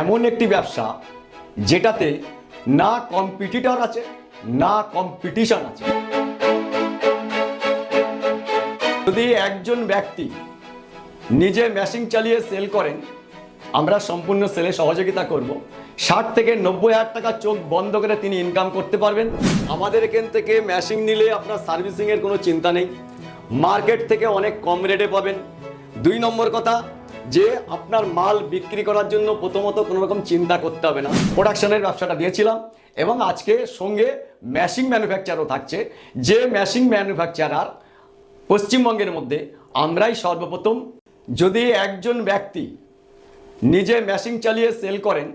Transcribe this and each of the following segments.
এমন একটি ব্যবসা যেটাতে না কম্পিটিটর আছে, না কম্পিটিশন আছে। যদি একজন ব্যক্তি নিজে মেশিন চালিয়ে সেল করেন, আমরা সম্পূর্ণ সেলে সহযোগিতা করব। ষাট থেকে নব্বই হাজার টাকা চোখ বন্ধ করে তিনি ইনকাম করতে পারবেন। আমাদের এখান থেকে মেশিন নিলে আপনার সার্ভিসিংয়ের কোনো চিন্তা নেই। মার্কেট থেকে অনেক কম রেটে পাবেন। দুই নম্বর কথা যে আপনার মাল বিক্রি করার জন্য প্রথমত কোনো রকম চিন্তা করতে হবে না। প্রোডাকশনের ব্যবসাটা দিয়েছিলাম এবং আজকে সঙ্গে মেশিন ম্যানুফ্যাকচারও থাকছে। যে মেশিন ম্যানুফ্যাকচারার পশ্চিমবঙ্গের মধ্যে আমরাই সর্বপ্রথম যদি একজন ব্যক্তি নিজে মেশিন চালিয়ে সেল করেন,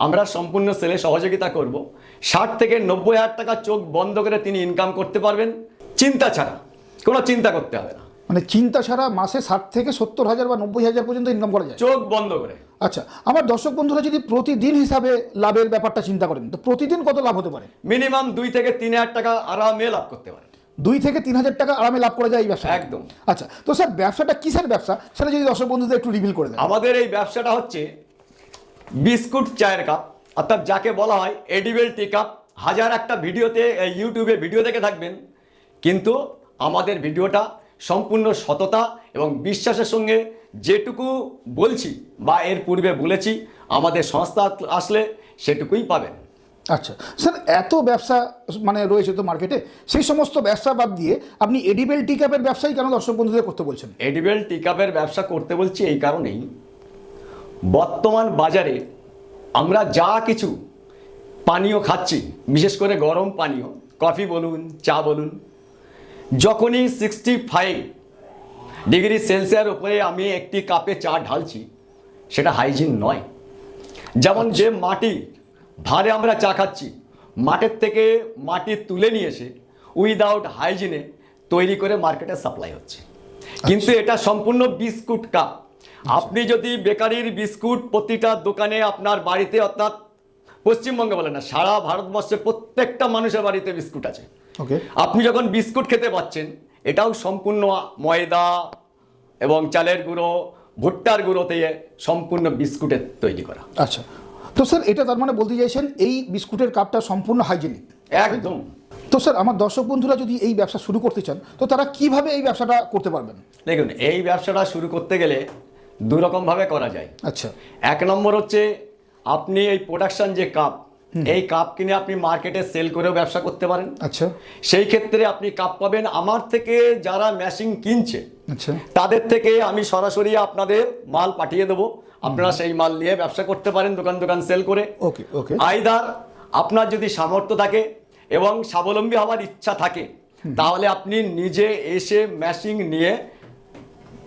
আমরা সম্পূর্ণ সেলে সহযোগিতা করব। ষাট থেকে নব্বই হাজার টাকা চোখ বন্ধ করে তিনি ইনকাম করতে পারবেন। চিন্তা ছাড়া, কোনো চিন্তা করতে হবে না। মানে চিন্তা ছাড়া মাসে ষাট থেকে সত্তর হাজার বা নব্বই হাজার পর্যন্ত ইনকাম করা যায়। চোখ বন্ধ করে। আচ্ছা আমার দর্শক বন্ধুরা যদি প্রতিদিন হিসাবে লাভের ব্যাপারটা চিন্তা করেন তো প্রতিদিন কত লাভ হতে পারে? মিনিমাম দুই থেকে তিন হাজার টাকা আরামে লাভ করতে পারে। দুই থেকে তিন হাজার টাকা আরামে লাভ করা যায় এই ব্যবসা একদম। আচ্ছা তো স্যার ব্যবসাটা কিসের ব্যবসা? সেটা যদি দর্শক বন্ধুদের একটু রিভিল করে দেন। আমাদের এই ব্যবসাটা হচ্ছে বিস্কুট চায়ের কাপ অর্থাৎ যাকে বলা হয় এডিবেল টি কাপ হাজার একটা ভিডিওতে ইউটিউবে ভিডিও দেখে থাকবেন কিন্তু আমাদের ভিডিওটা সম্পূর্ণ সততা এবং বিশ্বাসের সঙ্গে যেটুকু বলছি বা এর পূর্বে বলেছি আমাদের সংস্থা আসলে সেটুকুই পাবেন। আচ্ছা স্যার এত ব্যবসা মানে রয়েছে তো মার্কেটে সেই সমস্ত ব্যবসা বাদ দিয়ে আপনি এডিবেল টি ক্যাপের ব্যবসাই কেন দর্শক বন্ধুদের করতে বলছেন? এডিবেল টি কাপের ব্যবসা করতে বলছি এই কারণেই বর্তমান বাজারে আমরা যা কিছু পানীয় খাচ্ছি বিশেষ করে গরম পানীয় কফি বলুন চা বলুন যখনই সিক্সটি ফাইভ ডিগ্রি সেলসিয়ার উপরে আমি একটি কাপে চা ঢালছি সেটা হাইজিন নয়। যেমন যে মাটি ভারে আমরা চা খাচ্ছি মাঠের থেকে মাটি তুলে নিয়ে এসে উইদাউট হাইজিনে তৈরি করে মার্কেটে সাপ্লাই হচ্ছে। কিন্তু এটা সম্পূর্ণ বিস্কুট কাপ। আপনি যদি বেকারির বিস্কুট প্রতিটা দোকানে আপনার বাড়িতে অর্থাৎ পশ্চিমবঙ্গে বলে না সারা ভারতবর্ষে প্রত্যেকটা মানুষের বাড়িতে বিস্কুট আছে। আপনি যখন বিস্কুট খেতে পাচ্ছেন এটাও সম্পূর্ণ ময়দা এবং চালের গুঁড়ো ভুট্টার গুঁড়ো দিয়ে সম্পূর্ণ বিস্কুটের তৈরি করা। আচ্ছা। তো স্যার এটা তার মানে বলতে চাইছেন এই বিস্কুটের কাপটা সম্পূর্ণ হাইজেনিক একদম। তো স্যার আমার দর্শক বন্ধুরা যদি এই ব্যবসা শুরু করতে চান তো তারা কীভাবে এই ব্যবসাটা করতে পারবেন? দেখুন এই ব্যবসাটা শুরু করতে গেলে দু রকমভাবে করা যায়। আচ্ছা। এক নম্বর হচ্ছে আপনি এই প্রোডাকশান যে কাপ এই কাপ কিনে আপনি মার্কেটে সেল করেও ব্যবসা করতে পারেন। আচ্ছা। সেই ক্ষেত্রে আপনি কাপ পাবেন। আমার থেকে যারা মেশিন কিনছে আচ্ছা। তাদের থেকে আমি সরাসরি আপনাদের মাল পাঠিয়ে দেবো। আপনারা সেই মাল নিয়ে ব্যবসা করতে পারেন দোকান দোকান সেল করে। ওকে ওকে। আইদার আপনার যদি সামর্থ্য থাকে এবং স্বাবলম্বী হওয়ার ইচ্ছা থাকে তাহলে আপনি নিজে এসে মেশিন নিয়ে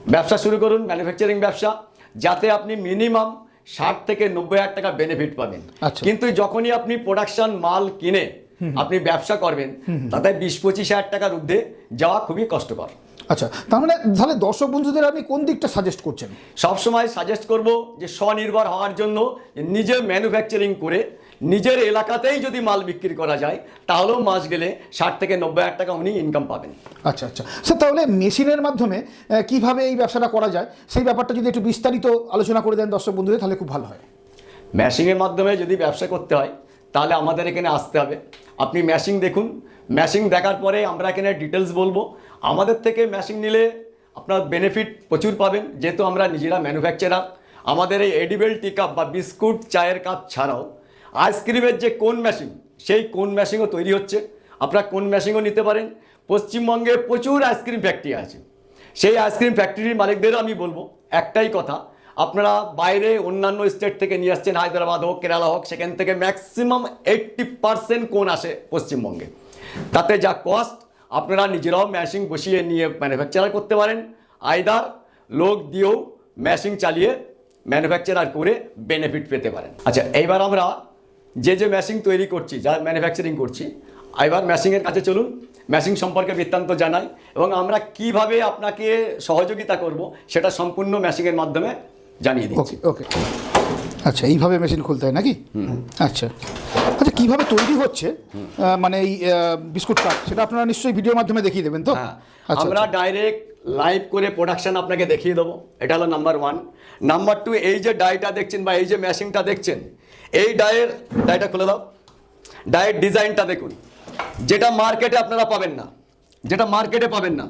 ব্যবসা শুরু করুন ম্যানুফ্যাকচারিং ব্যবসা যাতে আপনি মিনিমাম ষাট থেকে নব্বই হাজার টাকা বেনিফিট পাবেন। আচ্ছা। কিন্তু যখনই আপনি প্রোডাকশন মাল কিনে আপনি ব্যবসা করবেন তাতে বিশ পঁচিশ হাজার টাকার ঊর্ধ্বে যাওয়া খুবই কষ্টকর। আচ্ছা তার মানে তাহলে দর্শক বন্ধুদের আপনি কোন দিকটা সাজেস্ট করছেন? সবসময় সাজেস্ট করব যে স্বনির্ভর হওয়ার জন্য নিজে ম্যানুফ্যাকচারিং করে নিজের এলাকাতেই যদি মাল বিক্রি করা যায় তাহলেও মাস গেলে ষাট থেকে নব্বই হাজার টাকা উনি ইনকাম পাবেন। আচ্ছা আচ্ছা। স্যার তাহলে মেশিনের মাধ্যমে কীভাবে এই ব্যবসাটা করা যায়? সেই ব্যাপারটা যদি একটু বিস্তারিত আলোচনা করে দেন দর্শক বন্ধুদের তাহলে খুব ভালো হয়। ম্যাশিংয়ের মাধ্যমে যদি ব্যবসা করতে হয় তাহলে আমাদের এখানে আসতে হবে। আপনি ম্যাশিং দেখুন। ম্যাশিং দেখার পরে আমরা এখানে ডিটেলস বলব। আমাদের থেকে ম্যাশিং নিলে আপনার বেনিফিট প্রচুর পাবেন। যেহেতু আমরা নিজেরা ম্যানুফ্যাকচারার আমাদের এই এডিবেল টি কাপ বা বিস্কুট চায়ের কাপ ছাড়াও আইসক্রিমের যে কোন মেশিন সেই কোন মেশিনও তৈরি হচ্ছে। আপনারা কোন মেশিনও নিতে পারেন। পশ্চিমবঙ্গে প্রচুর আইসক্রিম ফ্যাক্টরি আছে। সেই আইসক্রিম ফ্যাক্টরির মালিকদেরও আমি বলব, একটাই কথা, আপনারা বাইরে অন্যান্য স্টেট থেকে নিয়ে আসছেন, হায়দ্রাবাদ হোক, কেরালা হোক, সেখান থেকে ম্যাক্সিমাম এইট্টি পার্সেন্ট কোন আসে পশ্চিমবঙ্গে। তাতে যা কস্ট আপনারা নিজেরাও ম্যাশিং বসিয়ে নিয়ে ম্যানুফ্যাকচারার করতে পারেন। আয়দার লোক দিয়েও ম্যাশিং চালিয়ে ম্যানুফ্যাকচারার করে বেনিফিট পেতে পারেন। আচ্ছা এইবার আমরা যে যে মেশিন তৈরি করছি যা ম্যানুফ্যাকচারিং করছি এবার মেশিনের কাছে চলুন মেশিন সম্পর্কে বৃত্তান্ত জানাই এবং আমরা কীভাবে আপনাকে সহযোগিতা করব সেটা সম্পূর্ণ মেশিনের মাধ্যমে জানিয়ে দিই ওকে ওকে আচ্ছা এইভাবে মেশিন খুলতে হয় নাকি? আচ্ছা। আচ্ছা কীভাবে তৈরি হচ্ছে মানে এই বিস্কুট কাপ সেটা আপনারা নিশ্চয়ই ভিডিওর মাধ্যমে দেখিয়ে দেবেন তো? হ্যাঁ। আচ্ছা আমরা ডাইরেক্ট লাইভ করে প্রোডাকশন আপনাকে দেখিয়ে দেবো। এটা হলো নাম্বার ওয়ান নাম্বার টু এই যে ডাইটা দেখছেন বা এই যে মেশিনটা দেখছেন এই ডায়ের ডায়টা খুলে দাও। ডায়ের ডিজাইনটা দেখুন। যেটা মার্কেটে আপনারা পাবেন না যেটা মার্কেটে পাবেন না।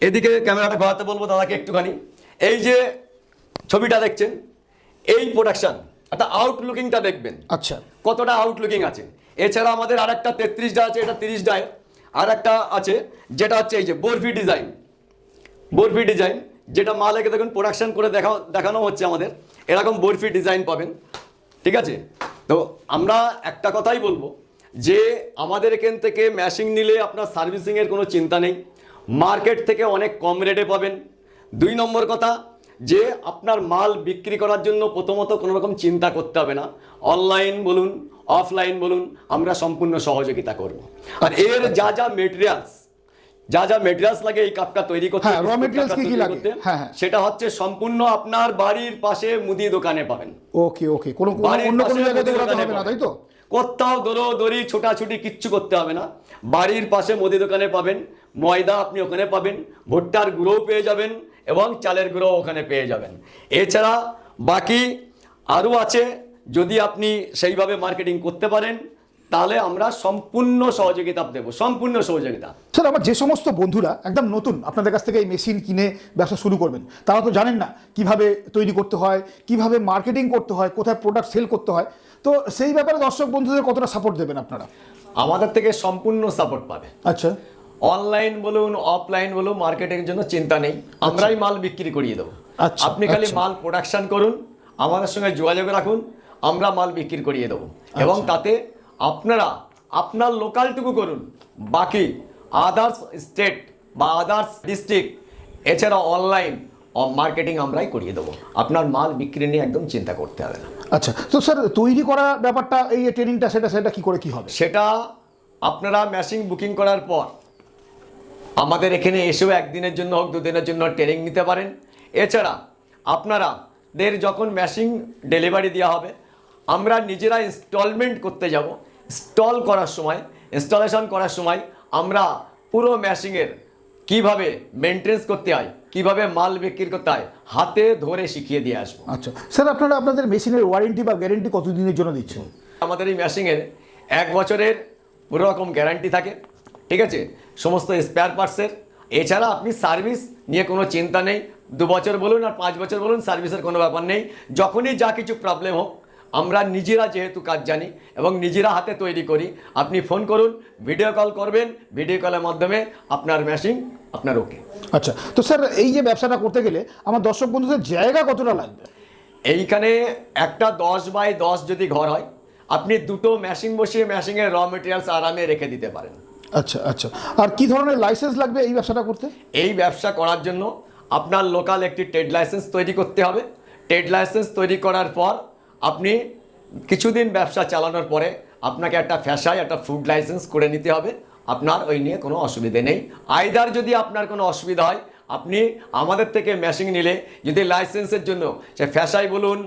এদিকে ক্যামেরাটা ঘোরাতে বলব দাদাকে একটুখানি। এই যে ছবিটা দেখছেন এই প্রোডাকশান একটা আউটলুকিংটা দেখবেন। আচ্ছা। কতটা আউটলুকিং আছে। এছাড়া আমাদের আর একটা তেত্রিশ ডা আছে এটা তিরিশ ডায়ের আর একটা আছে যেটা হচ্ছে এই যে বরফি ডিজাইন বরফি ডিজাইন যেটা মালেকে দেখুন প্রোডাকশান করে দেখা দেখানো হচ্ছে আমাদের। এরকম বরফি ডিজাইন পাবেন। ঠিক আছে? তো আমরা একটা কথাই বলব যে আমাদের এখান থেকে ম্যাশিং নিলে আপনার সার্ভিসিংয়ের কোনো চিন্তা নেই। মার্কেট থেকে অনেক কম রেটে পাবেন। দুই নম্বর কথা যে আপনার মাল বিক্রি করার জন্য প্রথমত কোনো রকম চিন্তা করতে হবে না। অনলাইন বলুন অফলাইন বলুন আমরা সম্পূর্ণ সহযোগিতা করব। আর এর যা যা মেটেরিয়ালস যা যা মেটেরিয়ালস লাগে এই কাপটা তৈরি করতে হ্যাঁ, materials কাপটা কি কি লাগে? হ্যাঁ, হ্যাঁ। সেটা হচ্ছে সম্পূর্ণ আপনার বাড়ির পাশে মুদি দোকানে পাবেন। ওকে ওকে কোনো অন্য কোনো জায়গায় দৌড়াতে হবে না তাই তো? কোথাও দৌড়ো দড়ি ছোটাছুটি কিচ্ছু করতে হবে না। বাড়ির পাশে মুদি দোকানে পাবেন ময়দা আপনি ওখানে পাবেন ভুট্টার গুঁড়োও পেয়ে যাবেন এবং চালের গুঁড়ো ওখানে পেয়ে যাবেন। এছাড়া বাকি আরও আছে যদি আপনি সেইভাবে মার্কেটিং করতে পারেন তাহলে আমরা সম্পূর্ণ সহযোগিতা দেবো সম্পূর্ণ সহযোগিতা। স্যার আমার যে সমস্ত বন্ধুরা একদম নতুন আপনাদের কাছ থেকে এই মেশিন কিনে ব্যবসা শুরু করবেন তারা তো জানেন না কীভাবে তৈরি করতে হয় কীভাবে মার্কেটিং করতে হয় কোথায় প্রোডাক্ট সেল করতে হয়। তো সেই ব্যাপারে দর্শক বন্ধুদের কতটা সাপোর্ট দেবেন আপনারা? আমাদের থেকে সম্পূর্ণ সাপোর্ট পাবে। আচ্ছা। অনলাইন বলুন অফলাইন বলুন মার্কেটিং জন্য চিন্তা নেই। আমরাই মাল বিক্রি করিয়ে দেবো। আচ্ছা, আপনি খালি আচ্ছা। মাল প্রোডাকশন করুন আমাদের সঙ্গে যোগাযোগ রাখুন আমরা মাল বিক্রি করিয়ে দেবো। এবং আচ্ছা। তাতে আপনারা আপনার লোকালটুকু করুন। বাকি আদার্স স্টেট বা আদার্স ডিস্ট্রিক্ট এছাড়া অনলাইন মার্কেটিং আমরাই করিয়ে দেবো। আপনার মাল বিক্রি নিয়ে একদম চিন্তা করতে হবে না। আচ্ছা তো স্যার তৈরি করা ব্যাপারটা এই যে ট্রেনিংটা সেটা সেটা কি করে কি হবে? সেটা আপনারা মেশিন বুকিং করার পর আমাদের এখানে এসেও একদিনের জন্য হোক দুদিনের জন্য ট্রেনিং নিতে পারেন। এছাড়া আপনারা দের যখন মেশিন ডেলিভারি দেওয়া হবে আমরা নিজেরা ইনস্টলমেন্ট করতে যাব। ইনস্টল করার সময় ইনস্টলেশন করার সময় আমরা পুরো মেশিনের কীভাবে মেনটেন্স করতে হয় কীভাবে মাল বিক্রি করতে হয় হাতে ধরে শিখিয়ে দিয়ে আসব। আচ্ছা স্যার আপনারা আপনাদের মেশিনের ওয়ারেন্টি বা গ্যারেন্টি কতদিনের জন্য দিচ্ছেন? আমাদের এই মেশিনের এক বছরের পুরো রকম গ্যারান্টি থাকে ঠিক আছে? সমস্ত স্পেয়ার পার্টসের এছাড়া আপনি সার্ভিস নিয়ে কোনো চিন্তা নেই। দু বছর বলুন আর পাঁচ বছর বলুন সার্ভিসের কোনো ব্যাপার নেই। যখনই যা কিছু প্রবলেম হোক আমরা নিজেরা যেহেতু কাজ জানি এবং নিজেরা হাতে তৈরি করি আপনি ফোন করুন ভিডিও কল করবেন ভিডিও কলের মাধ্যমে আপনার মেশিন আপনার ওকে আচ্ছা তো স্যার এই যে ব্যবসাটা করতে গেলে আমার দর্শক বন্ধুদের জায়গা কতটা লাগবে? এইখানে একটা দশ বাই দশ যদি ঘর হয় আপনি দুটো মেশিন বসিয়ে মেশিনের র মেটেরিয়ালস আরামে রেখে দিতে পারেন। আচ্ছা আচ্ছা। আর কি ধরনের লাইসেন্স লাগবে এই ব্যবসাটা করতে? এই ব্যবসা করার জন্য আপনার লোকাল একটি ট্রেড লাইসেন্স তৈরি করতে হবে। ট্রেড লাইসেন্স তৈরি করার পর আপনি কিছুদিন ব্যবসা চালানোর পরে আপনাকে একটা ফ্যাশায় একটা ফুড লাইসেন্স করে নিতে হবে। আপনার ওই নিয়ে কোনো অসুবিধে নেই। আইদার যদি আপনার কোনো অসুবিধা হয় আপনি আমাদের থেকে মেশিন নিলে যদি লাইসেন্সের জন্য সে ফ্যাশাই বলুন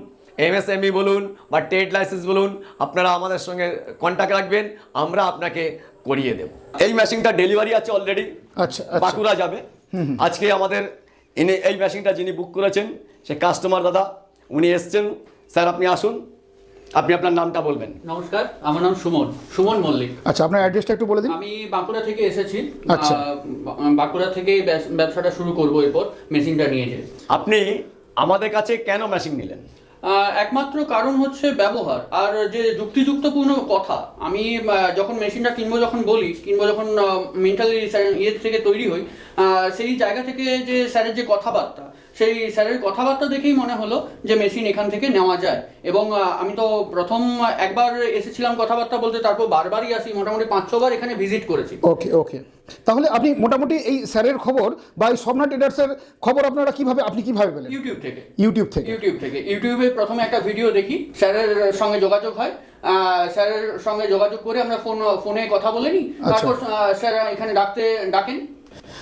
এমএসএমই বলুন বা ট্রেড লাইসেন্স বলুন আপনারা আমাদের সঙ্গে কন্ট্যাক্ট রাখবেন আমরা আপনাকে করিয়ে দেব। এই মেশিনটা ডেলিভারি আছে অলরেডি আচ্ছা আচ্ছা। বাঁকুড়া যাবে। আজকে আমাদের ইনি এই মেশিনটা যিনি বুক করেছেন সে কাস্টমার দাদা উনি এসছেন। স্যার আপনি আসুন। আপনি আপনার নামটা বলবেন। নমস্কার আমার নাম সুমন সুমন মল্লিক। আচ্ছা আপনার অ্যাড্রেসটা একটু বলে দিন। আমি বাঁকুড়া থেকে এসেছি। আচ্ছা। বাঁকুড়া থেকে ব্যবস- ব্যবসাটা শুরু করব এরপর মেশিনটা নিয়ে যে আপনি আমাদের কাছে কেন মেশিন নিলেন? একমাত্র কারণ হচ্ছে ব্যবহার আর যে যুক্তিযুক্তপূর্ণ কথা। আমি যখন মেশিনটা কিনবো যখন বলি কিনবো যখন মেন্টালি ইয়ে থেকে তৈরি হই সেই জায়গা থেকে যে স্যারের যে কথাবার্তা সেই স্যারের কথাবার্তা দেখেই মনে হলো যে মেশিন এখান থেকে নেওয়া যায়। এবং আমি তো প্রথম একবার এসেছিলাম কথাবার্তা বলতে তারপর বারবারই আসি মোটামুটি পাঁচ ছবার এখানে ভিজিট করেছি। ওকে ওকে তাহলে আপনি মোটামুটি এই স্যারের খবর বা এই স্বপ্না ট্রেডার্সের খবর আপনারা কীভাবে আপনি কীভাবে পেলেন? ইউটিউব থেকে। ইউটিউব থেকে। ইউটিউব থেকে। ইউটিউবে প্রথমে একটা ভিডিও দেখি স্যারের সঙ্গে যোগাযোগ হয়। আহ, স্যারের সঙ্গে যোগাযোগ করে আমরা ফোন ফোনে কথা বলে নিই। আচ্ছা। তারপর স্যার এখানে ডাকতে ডাকেন।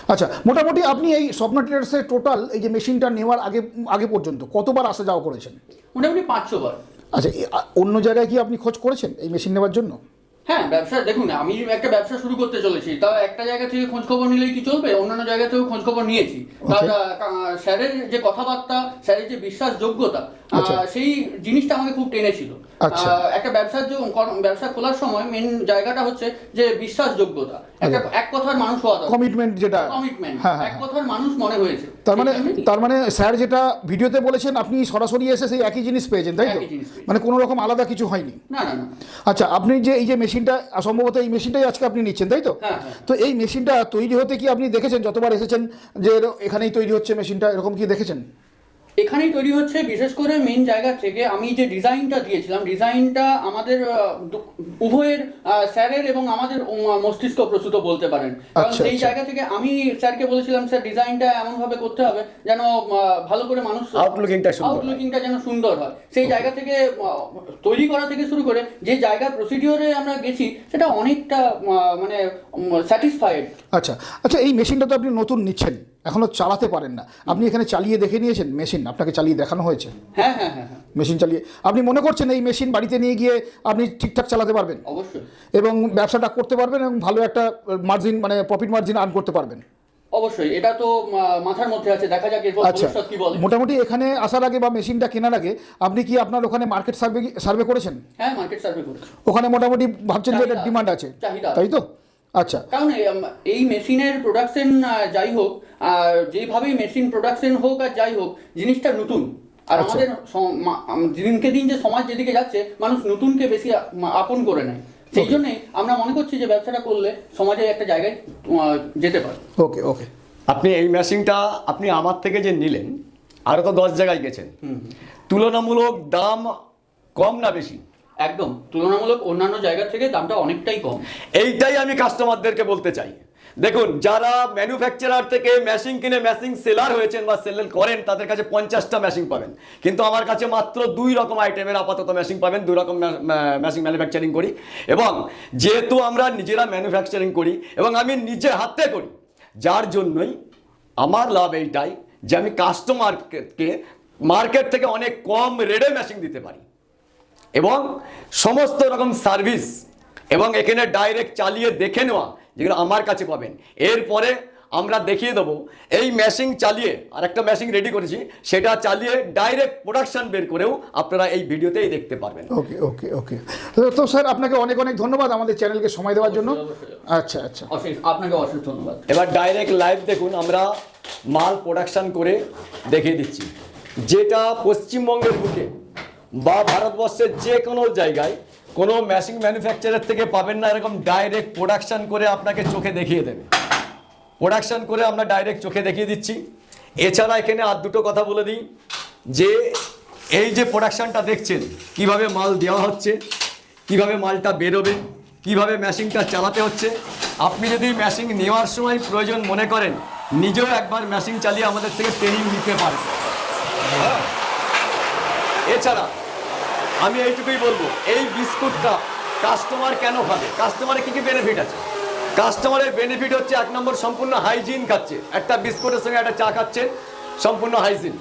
আচ্ছা মোটামুটি আপনি এই স্বপ্ন ট্রেডার্সের টোটাল এই যে মেশিনটা নেওয়ার আগে আগে পর্যন্ত কতবার আসা যাওয়া করেছেন? মোটামুটি পাঁচশো বার আচ্ছা অন্য জায়গায় কি আপনি খোঁজ করেছেন এই মেশিন নেওয়ার জন্য? হ্যাঁ ব্যবসা দেখুন আমি একটা ব্যবসা শুরু করতে চলেছি তা একটা জায়গা থেকে খোঁজ খবর নিলেই কি চলবে? অন্যান্য জায়গা থেকেও খোঁজ খবর নিয়েছি কা- স্যারের যে কথাবার্তা স্যারের যে বিশ্বাসযোগ্যতা আচ্ছা। সেই জিনিসটা আমাকে খুব টেনেছিল। আচ্ছা। একটা ব্যবসার ব্যবসা খোলার সময় মেন জায়গাটা হচ্ছে যে বিশ্বাসযোগ্যতা। একটা আচ্ছা। এক কথার মানুষ হওয়া কমিটমেন্ট যেটা। কমিটমেন্ট হ্যাঁ হ্যাঁ এক কথার মানুষ মনে হয়েছে। তার মানে তার মানে স্যার যেটা ভিডিওতে বলেছেন আপনি সরাসরি এসে সেই একই জিনিস পেয়েছেন তাই তো। মানে কোনো রকম আলাদা কিছু হয়নি। না না আচ্ছা আপনি যে এই যে মেশিনটা সম্ভবত এই মেশিনটাই আজকে আপনি নিচ্ছেন তাই তো? হ্যাঁ, হ্যাঁ। তো এই মেশিনটা তৈরি হতে কি আপনি দেখেছেন? যতবার এসেছেন যে এখানেই তৈরি হচ্ছে মেশিনটা এরকম কি দেখেছেন? এখানেই তৈরি হচ্ছে বিশেষ করে মেন জায়গা থেকে আমি যে ডিজাইনটা দিয়েছিলাম ডিজাইনটা আমাদের উভয়ের স্যারের এবং আমাদের মস্তিষ্ক প্রস্তুত বলতে পারেন। কারণ আচ্ছা, সেই আচ্ছা। জায়গা থেকে আমি স্যারকে বলেছিলাম স্যার ডিজাইনটা এমন ভাবে করতে হবে যেন ভালো করে মানুষ সুন্দর আউটলুকিংটা যেন সুন্দর হয়। সেই জায়গা থেকে তৈরি করা থেকে শুরু করে যে জায়গার প্রসিডিওরে আমরা গেছি সেটা অনেকটা মানে স্যাটিসফাইড আচ্ছা আচ্ছা এই মেশিনটা তো আপনি নতুন নিচ্ছেন। এখনও চালাতে পারেন না। আপনি এখানে চালিয়ে দেখে নিয়েছেন? মেশিন আপনাকে চালিয়ে দেখানো হয়েছে। হ্যাঁ হ্যাঁ হ্যাঁ হ্যাঁ। মেশিন চালিয়ে। আপনি মনে করছেন এই মেশিন বাড়িতে নিয়ে গিয়ে আপনি ঠিকঠাক চালাতে পারবেন? অবশ্যই। এবং ব্যবসাটা করতে পারবেন এবং ভালো একটা মার্জিন মানে প্রফিট মার্জিন আর্ন করতে পারবেন। অবশ্যই। এটা তো মাথার মধ্যে আছে। দেখা যাক এরপর আচ্ছা। কি বলে। মোটামুটি এখানে আসার আগে বা মেশিনটা কেনার আগে আপনি কি আপনার ওখানে মার্কেট সার্ভে সার্ভে করেছেন? হ্যাঁ মার্কেট সার্ভে করেছি। ওখানে মোটামুটি ভাবছেন যে এটা ডিমান্ড আছে। তাই তো? আচ্ছা। কারণ এই, মেশিনের প্রোডাকশন যাই হোক যেভাবেই মেশিন প্রোডাকশন হোক আর যাই হোক জিনিসটা নতুন। আর আচ্ছা। আমাদের দিনকে দিন যে সমাজ যেদিকে যাচ্ছে মানুষ নতুনকে বেশি আপন করে নেয়। সেই জন্যে আমরা মনে করছি যে ব্যবসাটা করলে সমাজে একটা জায়গায় যেতে পারে। ওকে ওকে আপনি এই মেশিনটা আপনি আমার থেকে যে নিলেন আরও তো দশ জায়গায় গেছেন। তুলনামূলক দাম কম না বেশি? একদম। তুলনামূলক অন্যান্য জায়গা থেকে দামটা অনেকটাই কম। এইটাই আমি কাস্টমারদেরকে বলতে চাই। দেখুন, যারা ম্যানুফ্যাকচারার থেকে মেশিন কিনে মেশিন সেলার হয়েছেন বা সেল করেন, তাদের কাছে পঞ্চাশটা মেশিন পাবেন। কিন্তু আমার কাছে মাত্র দুই রকম আইটেমের আপাতত মেশিন পাবেন, দুই রকম মেশিন ম্যানুফ্যাকচারিং করি। এবং যেহেতু আমরা নিজেরা ম্যানুফ্যাকচারিং করি, এবং আমি নিজে হাতে করি, যার জন্যই আমার লাভ এইটাই যে আমি কাস্টমারকে মার্কেট থেকে অনেক কম রেটে মেশিন দিতে পারি। এবং সমস্ত রকম সার্ভিস এবং এখানে ডাইরেক্ট চালিয়ে দেখে নেওয়া যেগুলো আমার কাছে পাবেন। এরপরে আমরা দেখিয়ে দেবো এই মেশিন চালিয়ে আর একটা মেশিন রেডি করেছি সেটা চালিয়ে ডাইরেক্ট প্রোডাকশান বের করেও আপনারা এই ভিডিওতেই দেখতে পারবেন। ওকে ওকে ওকে তো স্যার আপনাকে অনেক অনেক ধন্যবাদ আমাদের চ্যানেলকে সময় দেওয়ার জন্য। আচ্ছা আচ্ছা। অশেষ আপনাকে অশেষ ধন্যবাদ। এবার ডাইরেক্ট লাইভ দেখুন আমরা মাল প্রোডাকশান করে দেখিয়ে দিচ্ছি। যেটা পশ্চিমবঙ্গের বুকে বা ভারতবর্ষের যে কোনো জায়গায় কোনো মেশিন ম্যানুফ্যাকচারের থেকে পাবেন না এরকম ডাইরেক্ট প্রোডাকশান করে আপনাকে চোখে দেখিয়ে দেবে প্রোডাকশান করে আমরা ডাইরেক্ট চোখে দেখিয়ে দিচ্ছি এছাড়া এখানে আর দুটো কথা বলে দিই, যে এই যে প্রোডাকশানটা দেখছেন, কীভাবে মাল দেওয়া হচ্ছে, কীভাবে মালটা বেরোবে, কীভাবে মেশিনটা চালাতে হচ্ছে, আপনি যদি মেশিন নেওয়ার সময় প্রয়োজন মনে করেন, নিজেও একবার মেশিন চালিয়ে আমাদের থেকে ট্রেনিং নিতে পারেন। এছাড়া আমি এইটুকুই বলব, এই বিস্কুটটা কাস্টমার কেন খাবে? কাস্টমারের কি কি বেনিফিট আছে? কাস্টমারের বেনিফিট হচ্ছে এক নম্বর সম্পূর্ণ হাইজিন খাচ্ছে। একটা বিস্কুটের সঙ্গে একটা চা খাচ্ছেন, সম্পূর্ণ হাইজিন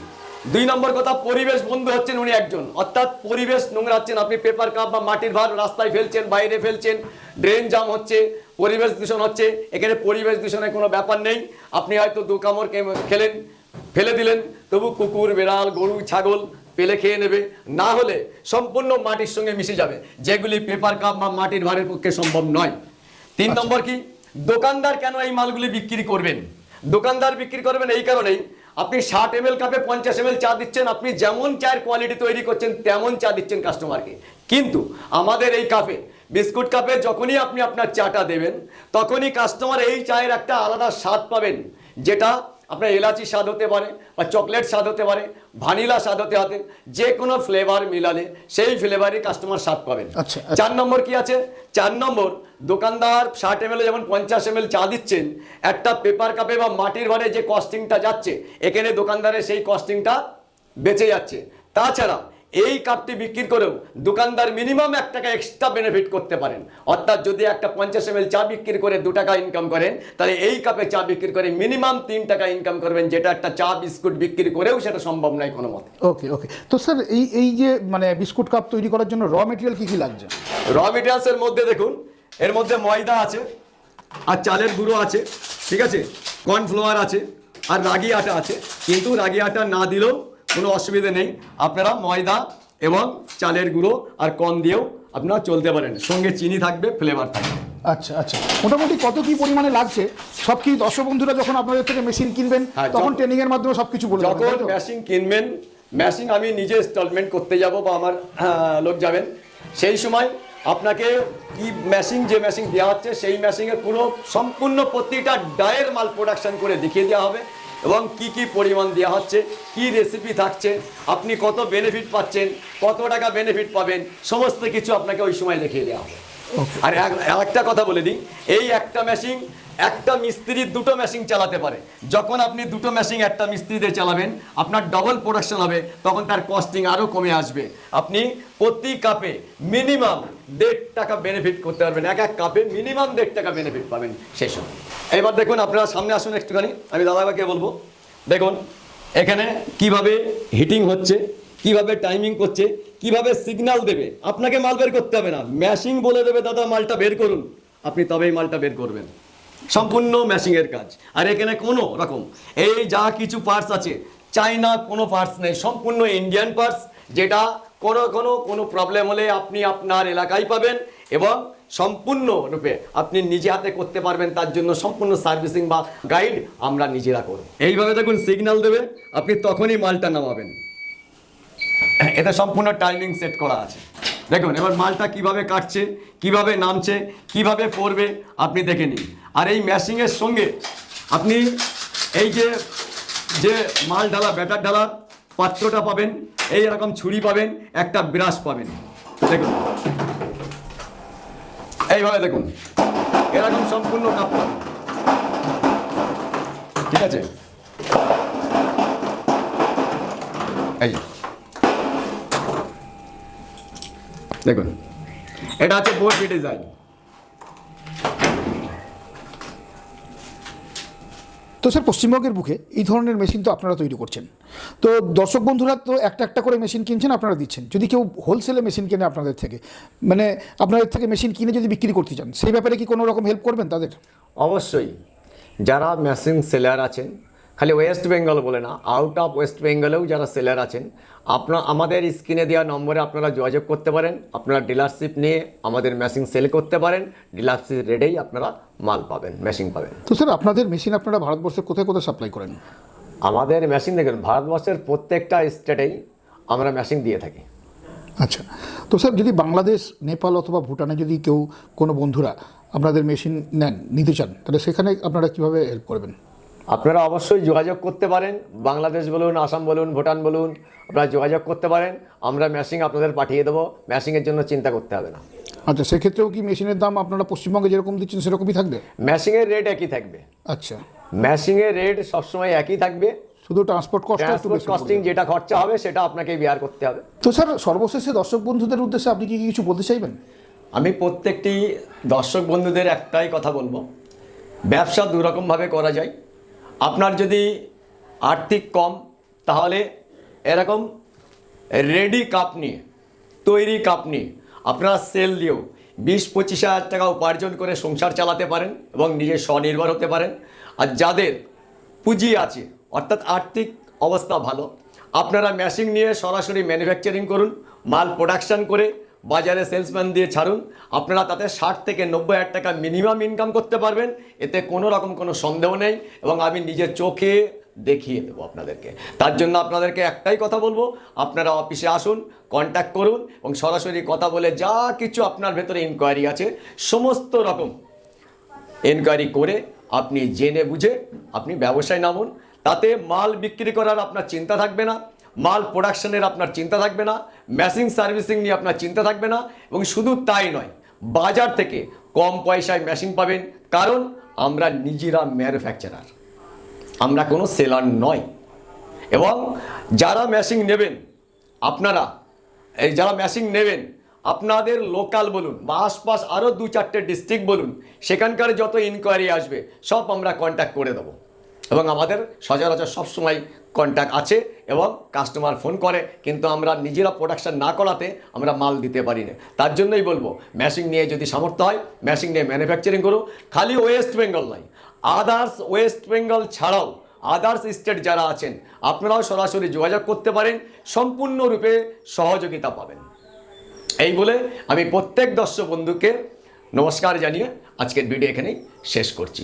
দুই নম্বর কথা, পরিবেশ বন্ধু হচ্ছেন উনি একজন। অর্থাৎ পরিবেশ নোংরা হচ্ছেন আপনি পেপার কাপ বা মাটির ভার রাস্তায় ফেলছেন, বাইরে ফেলছেন ড্রেন জাম হচ্ছে, পরিবেশ দূষণ হচ্ছে। এখানে পরিবেশ দূষণের কোনো ব্যাপার নেই। আপনি হয়তো দু কামড় খেলেন, ফেলে দিলেন, তবু কুকুর, বেড়াল, গরু, ছাগল পেলে খেয়ে নেবে। না হলে সম্পূর্ণ মাটির সঙ্গে মিশে যাবে যেগুলি পেপার কাপ বা মাটির ভারের পক্ষে সম্ভব নয়। তিন নম্বর কি? দোকানদার কেন এই মালগুলি বিক্রি করবেন? দোকানদার বিক্রি করবেন এই কারণেই আপনি ষাট এম এল কাপে পঞ্চাশ এম চা দিচ্ছেন আপনি যেমন চায়ের কোয়ালিটি তৈরি করছেন তেমন চা দিচ্ছেন কাস্টমারকে কিন্তু আমাদের এই কাপে বিস্কুট কাপে যখনই আপনি আপনার চাটা দেবেন তখনই কাস্টমার এই চায়ের একটা আলাদা স্বাদ পাবেন যেটা আপনার এলাচি স্বাদ হতে পারে বা চকলেট স্বাদ হতে পারে ভানিলা স্বাদ হতে হতে যে কোনো ফ্লেভার মিলালে সেই ফ্লেভারই কাস্টমার স্বাদ পাবেন। আচ্ছা, আচ্ছা। চার নম্বর কি আছে? চার নম্বর দোকানদার ষাট এম যেমন পঞ্চাশ এম চা দিচ্ছেন একটা পেপার কাপে বা মাটির ভারে যে কস্টিংটা যাচ্ছে এখানে দোকানদারের সেই কস্টিংটা বেঁচে যাচ্ছে। তাছাড়া এই কাপটি বিক্রি করেও দোকানদার মিনিমাম এক টাকা এক্সট্রা বেনিফিট করতে পারেন। অর্থাৎ যদি একটা পঞ্চাশ এম চা বিক্রি করে দু টাকা ইনকাম করেন তাহলে এই কাপে চা বিক্রি করে মিনিমাম তিন টাকা ইনকাম করবেন যেটা একটা চা বিস্কুট বিক্রি করেও সেটা সম্ভব নয় কোনো মতে ওকে ওকে তো স্যার এই এই যে মানে বিস্কুট কাপ তৈরি করার জন্য র মেটেরিয়াল কী কী লাগছে? র মেটেরিয়ালসের মধ্যে দেখুন এর মধ্যে ময়দা আছে আর চালের গুঁড়ো আছে ঠিক আছে? কর্নফ্লাওয়ার আছে আর রাগি আটা আছে। কিন্তু রাগি আটা না দিলেও কোনো অসুবিধে নেই। আপনারা ময়দা এবং চালের গুঁড়ো আর কর্ন দিয়েও আপনারা চলতে পারেন। সঙ্গে চিনি থাকবে ফ্লেভার থাকবে। আচ্ছা আচ্ছা। মোটামুটি কত কি পরিমাণে লাগছে? সব কি দর্শক বন্ধুরা যখন আপনাদের থেকে মেশিন কিনবেন হ্যাঁ, তখন ট্রেনিং এর মাধ্যমে সবকিছু বলে দেবেন, যখন? মেশিন কিনবেন মেশিন আমি নিজে ইনস্টলমেন্ট করতে যাব বা আমার লোক যাবেন। সেই সময় আপনাকে কি মেশিন যে মেশিন দেওয়া হচ্ছে সেই মেশিনের পুরো সম্পূর্ণ প্রতিটা ডায়ের মাল প্রোডাকশন করে দেখিয়ে দেওয়া হবে। এবং কি কি পরিমাণ দেওয়া হচ্ছে কি রেসিপি থাকছে আপনি কত বেনিফিট পাচ্ছেন কত টাকা বেনিফিট পাবেন সমস্ত কিছু আপনাকে ওই সময় দেখিয়ে দেওয়া হবে। আর একটা কথা বলে দিই এই একটা মেশিন একটা মিস্ত্রি দুটো মেশিন চালাতে পারে। যখন আপনি দুটো মেশিন একটা মিস্ত্রিতে চালাবেন, আপনার ডবল প্রোডাকশন হবে, তখন তার কস্টিং আরও কমে আসবে। আপনি প্রতি কাপে মিনিমাম দেড় টাকা বেনিফিট করতে পারবেন। এক এক কাপে মিনিমাম দেড় টাকা বেনিফিট পাবেন সেই সময়। এবার দেখুন, আপনারা সামনে আসুন একটুখানি। আমি দাদাভাইকে বলব, দেখুন, এখানে কীভাবে হিটিং হচ্ছে, কীভাবে টাইমিং করছে, কীভাবে সিগন্যাল দেবে। আপনাকে মাল বের করতে হবে না। ম্যাশিং বলে দেবে, দাদা, মালটা বের করুন। আপনি তবেই মালটা বের করবেন। সম্পূর্ণ ম্যাশিংয়ের কাজ। আর এখানে কোনো রকম। এই যা কিছু পার্টস আছে চাইনা কোনো পার্টস নেই, সম্পূর্ণ ইন্ডিয়ান পার্টস যেটা কোনো কোনো কোনো প্রবলেম হলে আপনি আপনার এলাকায় পাবেন এবং সম্পূর্ণ রূপে আপনি নিজে হাতে করতে পারবেন, তার জন্য সম্পূর্ণ সার্ভিসিং বা গাইড আমরা নিজেরা করব। এইভাবে দেখুন সিগন্যাল দেবে, আপনি তখনই মালটা নামাবেন। এতে সম্পূর্ণ টাইমিং সেট করা আছে। দেখুন, এবার মালটা কীভাবে কাটছে, কীভাবে নামছে, কীভাবে পড়বে, আপনি দেখে নিন। আর এই ম্যাশিংয়ের সঙ্গে আপনি এই যে যে মাল ঢালা, ব্যাটার ঢালার পাত্রটা পাবেন, এই রকম ছুরি পাবেন, একটা ব্রাশ পাবেন। দেখুন। এইভাবে দেখুন। এরকম সম্পূর্ণ কাপ ঠিক আছে? এই দেখুন। এটা হচ্ছে বোর্ড ডিজাইন। তো স্যার, পশ্চিমবঙ্গের বুকে এই ধরনের মেশিন তো আপনারা তৈরি করছেন। তো দর্শক বন্ধুরা, তো একটা একটা করে মেশিন কিনছেন, আপনারা দিচ্ছেন। যদি কেউ হোলসেলে মেশিন কেনে আপনাদের থেকে মানে আপনাদের থেকে মেশিন কিনে যদি বিক্রি করতে চান, সেই ব্যাপারে কি কোনো রকম হেল্প করবেন তাদের? অবশ্যই। যারা মেশিন সেলার আছেন খালি ওয়েস্ট বেঙ্গল বলে না আউট অফ ওয়েস্ট বেঙ্গলেও যারা সেলার আছেন আপনার আমাদের স্ক্রিনে দেওয়া নম্বরে আপনারা যোগাযোগ করতে পারেন আপনারা ডিলারশিপ নিয়ে আমাদের মেশিন সেল করতে পারেন ডিলারশিপ রেটেই আপনারা মাল পাবেন মেশিন পাবেন। তো স্যার আপনাদের মেশিন আপনারা ভারতবর্ষের কোথায় কোথায় সাপ্লাই করেন? আমাদের মেশিন দেখুন ভারতবর্ষের প্রত্যেকটা স্টেটেই আমরা মেশিন দিয়ে থাকি। আচ্ছা তো স্যার যদি বাংলাদেশ নেপাল অথবা ভুটানে যদি কেউ কোনো বন্ধুরা আপনাদের মেশিন নেন নিতে চান তাহলে সেখানে আপনারা কীভাবে হেল্প করবেন? আপনারা অবশ্যই যোগাযোগ করতে পারেন। বাংলাদেশ বলুন আসাম বলুন ভুটান বলুন আপনারা যোগাযোগ করতে পারেন। আমরা মেশিন আপনাদের পাঠিয়ে দেবো। মেশিনের জন্য চিন্তা করতে হবে না। আচ্ছা সেক্ষেত্রেও কি মেশিনের দাম আপনারা পশ্চিমবঙ্গে যেরকম দিচ্ছেন সেরকমই থাকবে? ম্যাশিংয়ের রেট একই থাকবে। আচ্ছা। ম্যাশিংয়ের রেট সবসময় একই থাকবে। শুধু ট্রান্সপোর্ট কস্ট ট্রান্সপোর্ট কস্টিং যেটা খরচা হবে সেটা আপনাকে বিয়ার করতে হবে। তো স্যার সর্বশেষে দর্শক বন্ধুদের উদ্দেশ্যে আপনি কি কিছু বলতে চাইবেন? আমি প্রত্যেকটি দর্শক বন্ধুদের একটাই কথা বলব। ব্যবসা দুরকমভাবে করা যায়। আপনার যদি আর্থিক কম, তাহলে এরকম রেডি কাপ নিয়ে, তৈরি কাপ নিয়ে আপনারা সেল দিয়েও বিশ পঁচিশ হাজার টাকা উপার্জন করে সংসার চালাতে পারেন এবং নিজে স্বনির্ভর হতে পারেন। আর যাদের পুঁজি আছে, অর্থাৎ আর্থিক অবস্থা ভালো, আপনারা মেশিন নিয়ে সরাসরি ম্যানুফ্যাকচারিং করুন, মাল প্রোডাকশন করে বাজারে সেলসম্যান দিয়ে ছাড়ুন। আপনারা তাতে ষাট থেকে নব্বই হাজার টাকা মিনিমাম ইনকাম করতে পারবেন। এতে কোনো রকম কোনো সন্দেহ নেই এবং আমি নিজের চোখে দেখিয়ে দেবো আপনাদেরকে। তার জন্য আপনাদেরকে একটাই কথা বলব, আপনারা অফিসে আসুন কন্ট্যাক্ট করুন এবং সরাসরি কথা বলে যা কিছু আপনার ভেতরে ইনকোয়ারি আছে, সমস্ত রকম এনকোয়ারি করে আপনি জেনে বুঝে আপনি ব্যবসায় নামুন। তাতে মাল বিক্রি করার আপনার চিন্তা থাকবে না। মাল প্রোডাকশনের আপনার চিন্তা থাকবে না মেশিং সার্ভিসিং নিয়ে আপনার চিন্তা থাকবে না, এবং শুধু তাই নয়, বাজার থেকে কম পয়সায় মেশিন পাবেন, কারণ আমরা নিজেরা ম্যানুফ্যাকচারার আমরা কোনো সেলার নয় এবং যারা মেশিন নেবেন, আপনারা, এই যারা মেশিন নেবেন, আপনাদের লোকাল বলুন, বা আশপাশ আরও দু চারটে ডিস্ট্রিক্ট বলুন, সেখানকার যত ইনকোয়ারি আসবে, সব আমরা কন্ট্যাক্ট করে দেবো। এবং আমাদের সচরাচর সবসময় কন্ট্যাক্ট আছে এবং কাস্টমার ফোন করে, কিন্তু আমরা নিজেরা প্রোডাকশান না করাতে আমরা মাল দিতে পারি না। তার জন্যই বলব ম্যাশিং নিয়ে যদি সামর্থ্য হয় ম্যাশিং নিয়ে ম্যানুফ্যাকচারিং করুন, খালি ওয়েস্ট বেঙ্গল নয় আদার্স ওয়েস্ট বেঙ্গল ছাড়াও আদার্স স্টেট যারা আছেন, আপনারাও সরাসরি যোগাযোগ করতে পারেন, সম্পূর্ণরূপে সহযোগিতা পাবেন। এই বলে আমি প্রত্যেক দর্শক বন্ধুকে নমস্কার জানিয়ে আজকের ভিডিও এখানেই শেষ করছি।